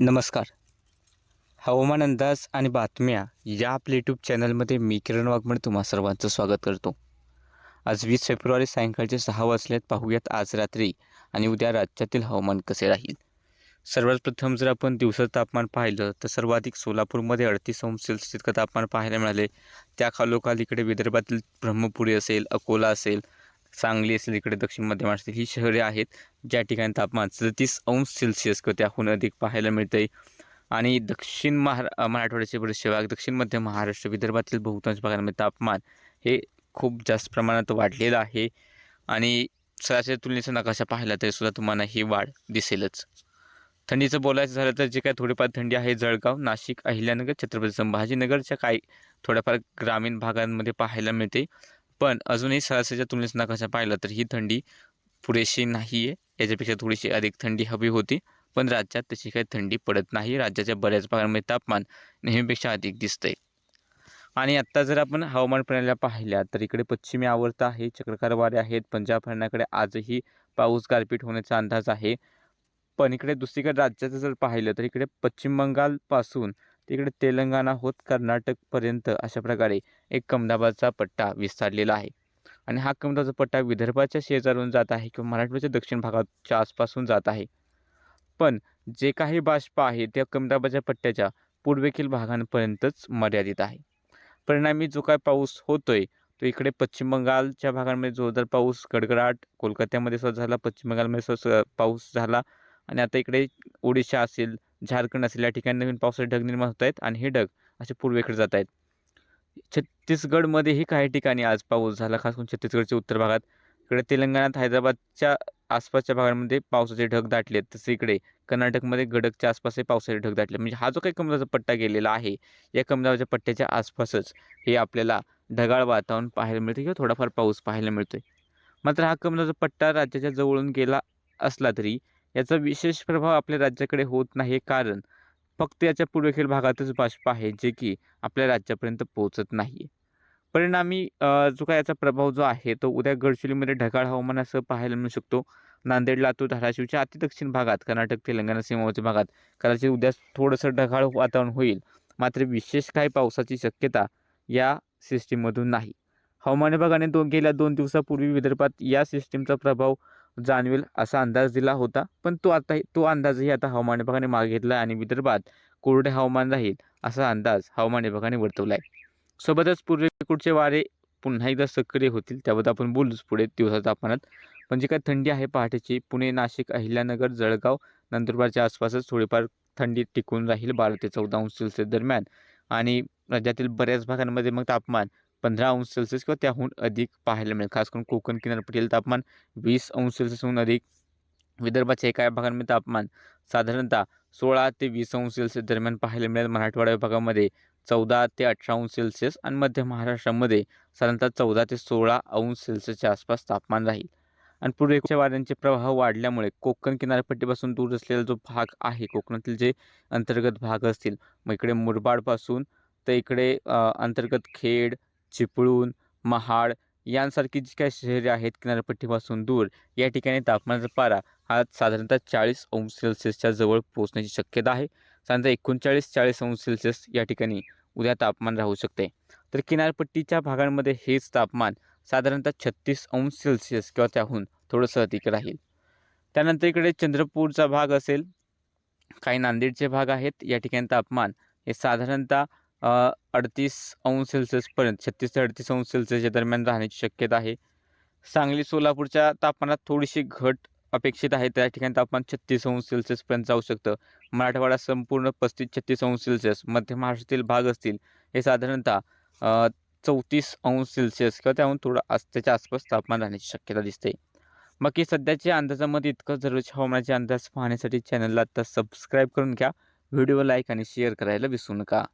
नमस्कार. हवामान अंदाज आणि बातम्या या आपल्या यूट्यूब चॅनलमध्ये मी किरण वाघमण तुम्हा सर्वांचं स्वागत करतो. आज वीस फेब्रुवारी सायंकाळचे सहा वाजल्यात पाहूयात आज रात्री आणि उद्या राज्यातील हवामान कसे राहील? सर्वात प्रथम जर आपण दिवसाचं तापमान पाहिलं तर सर्वाधिक सोलापूरमध्ये अडतीस अंश सेल्सिअस इतकं तापमान पाहायला मिळाले. त्या खालोखाल इकडे विदर्भातील ब्रह्मपुरी असेल अकोला असेल सांगली असेल इकडे दक्षिण मध्य महाराष्ट्र ही शहरे आहेत ज्या ठिकाणी तापमान सदतीस अंश सेल्सिअस किंवा त्याहून अधिक पाहायला मिळते आणि दक्षिण महारा मराठवाड्याचे बरेचसे भाग दक्षिण मध्य महाराष्ट्र विदर्भातील बहुतांश भागांमध्ये तापमान हे खूप जास्त प्रमाणात वाढलेलं आहे. आणि सरासरी तुलनेचा नकाशा पाहिला तरी सुद्धा तुम्हाला ही वाढ दिसेलच. थंडीचं बोलायचं झालं तर जे काय थोडीफार थंडी आहे जळगाव नाशिक अहिल्यानगर छत्रपती संभाजीनगरच्या काही थोड्याफार ग्रामीण भागांमध्ये पाहायला मिळते. पण अजूनही सरासरीच्या तुलनेत नकाशा पाहिला तर ही थंडी पुरेशी नाही आहे याच्यापेक्षा थोडीशी अधिक थंडी हवी होती. पण राज्यात तशी काही थंडी पडत नाही. राज्याच्या बऱ्याच भागांमध्ये तापमान नेहमीपेक्षा अधिक दिसतंय. आणि आत्ता जर आपण हवामान प्रणाल्या पाहिल्या तर इकडे पश्चिमी आवर्त आहे चक्रकार वारे आहेत पंजाब हरणाकडे आजही पाऊस गारपीट होण्याचा अंदाज आहे. पण इकडे दुसरीकडे राज्याचं जर पाहिलं तर इकडे पश्चिम बंगालपासून तिकडे तेलंगणा होत कर्नाटकपर्यंत अशा प्रकारे एक कमदाबाचा पट्टा विस्तारलेला आहे. आणि हा कमदाबाचा पट्टा विदर्भाच्या शेजारून जात आहे किंवा मराठवाड्याच्या दक्षिण भागाच्या आसपासून जात आहे. पण जे काही बाष्प आहे त्या कमदाबाच्या पट्ट्याच्या पूर्वेकील भागांपर्यंतच मर्यादित आहे. परिणामी जो काय पाऊस होतोय तो इकडे पश्चिम बंगालच्या भागांमध्ये जोरदार पाऊस गडगडाट कोलकात्यामध्ये सुद्धा झाला पश्चिम बंगालमध्ये सुद्धा पाऊस झाला आणि आता इकडे ओडिशा असेल झारखंड असेल या ठिकाणी नवीन पावसाचे ढग निर्माण होत आहेत आणि हे ढग असे पूर्वेकडे जात आहेत. छत्तीसगडमध्येही काही ठिकाणी आज पाऊस झाला खास करून छत्तीसगडच्या उत्तर भागात. इकडे तेलंगणात हैदराबादच्या आसपासच्या भागांमध्ये पावसाचे ढग दाटले आहेत तसे इकडे कर्नाटकमध्ये गडकच्या आसपासही पावसाचे ढग दाटले. म्हणजे हा जो काही कमलाचा पट्टा गेलेला आहे या कमलाच्या पट्ट्याच्या आसपासच हे आपल्याला ढगाळ वातावरण पाहायला मिळते किंवा थोडाफार पाऊस पाहायला मिळतोय. मात्र हा कमदाचा पट्टा राज्याच्या जवळून गेला असला तरी याचा विशेष प्रभाव आपल्या राज्याकडे होत नाही. कारण फक्त याच्या पूर्वेकडील भागातच बाष्प आहे जे की आपल्या राज्यापर्यंत पोहोचत नाही परिणामी जो काय याचा प्रभाव जो आहे तो उद्या गडचिरोलीमध्ये ढगाळ हवामानासह पाहायला मिळू शकतो. नांदेड लातूर धाराशिवच्या अति दक्षिण भागात कर्नाटक तेलंगणा सीमावर्ती भागात कदाचित उद्या थोडंसं ढगाळ वातावरण होईल. मात्र विशेष काही पावसाची शक्यता या सिस्टीममधून नाही. हवामान विभागाने दोन गेल्या दोन दिवसापूर्वी विदर्भात या सिस्टीमचा प्रभाव जाणवेल असा अंदाज दिला होता. पण तो आता तो अंदाजही आता हवामान विभागाने मागे घेतला आणि विदर्भात कोरडे हवामान राहील असा अंदाज हवामान विभागाने वर्तवला आहे सोबतच पूर्वेकडचे वारे पुन्हा एकदा सक्रिय होतील त्याबद्दल आपण बोलूच पुढे दिवसाच्या तापमानात. पण जी काय थंडी आहे पहाटेची? पुणे नाशिक अहिल्यानगर जळगाव नंदुरबारच्या आसपासच थोडीफार थंडी टिकून राहील बारा ते चौदा अंश सेल्सिअस दरम्यान. आणि राज्यातील बऱ्याच भागांमध्ये मग तापमान पंधरा अंश सेल्सिअस किंवा त्याहून अधिक पाहायला मिळेल. खास करून कोकण किनारपट्टीतील तापमान वीस अंश सेल्सिअसहून अधिक. विदर्भाच्या एका भागांमध्ये तापमान साधारणतः सोळा ते वीस अंश सेल्सिअस दरम्यान पाहायला मिळेल. मराठवाडा विभागामध्ये चौदा ते अठरा अंश सेल्सिअस आणि मध्य महाराष्ट्रामध्ये साधारणतः चौदा ते सोळा अंश सेल्सिअसच्या आसपास तापमान राहील. आणि पूर्वेच्या वाऱ्यांचे प्रवाह वाढल्यामुळे कोकण किनारपट्टीपासून दूर असलेला जो भाग आहे कोकणातील जे अंतर्गत भाग असतील मग इकडे मुरबाडपासून तर इकडे अंतर्गत खेड चिपळूण महाड यांसारखी जी काही शहरे आहेत किनारपट्टीपासून दूर या ठिकाणी तापमानाचा पारा हा साधारणतः चाळीस अंश सेल्सिअसच्या जवळ पोहोचण्याची शक्यता आहे. साधारणतः एकोणचाळीस चाळीस अंश सेल्सिअस या ठिकाणी उद्या तापमान राहू शकते. तर किनारपट्टीच्या भागांमध्ये हेच तापमान साधारणतः छत्तीस अंश सेल्सिअस किंवा त्याहून थोडंसं अधिक राहील. त्यानंतर इकडे चंद्रपूरचा भाग असेल. काही नांदेडचे भाग आहेत. या ठिकाणी तापमान हे साधारणतः अडतीस अंश सेल्सिअसपर्यंत छत्तीस ते अडतीस अंश सेल्सिअसच्या दरम्यान राहण्याची शक्यता आहे. सांगली सोलापूरच्या तापमानात थोडीशी घट अपेक्षित आहे. त्या ठिकाणी तापमान छत्तीस अंश सेल्सिअसपर्यंत जाऊ शकतं. मराठवाडा संपूर्ण पस्तीस छत्तीस अंश सेल्सिअस मध्य महाराष्ट्रातील भाग असतील. हे साधारणतः चौतीस अंश सेल्सिअस किंवा त्याहून थोडं आस त्याच्या आसपास तापमान राहण्याची शक्यता दिसते. मग की सध्याच्या अंदाजामध्ये इतकं जरूरच्या हवामानाचे अंदाज पाहण्यासाठी चॅनलला आता सबस्क्राईब करून घ्या. व्हिडिओ लाईक आणि शेअर करायला विसरू नका.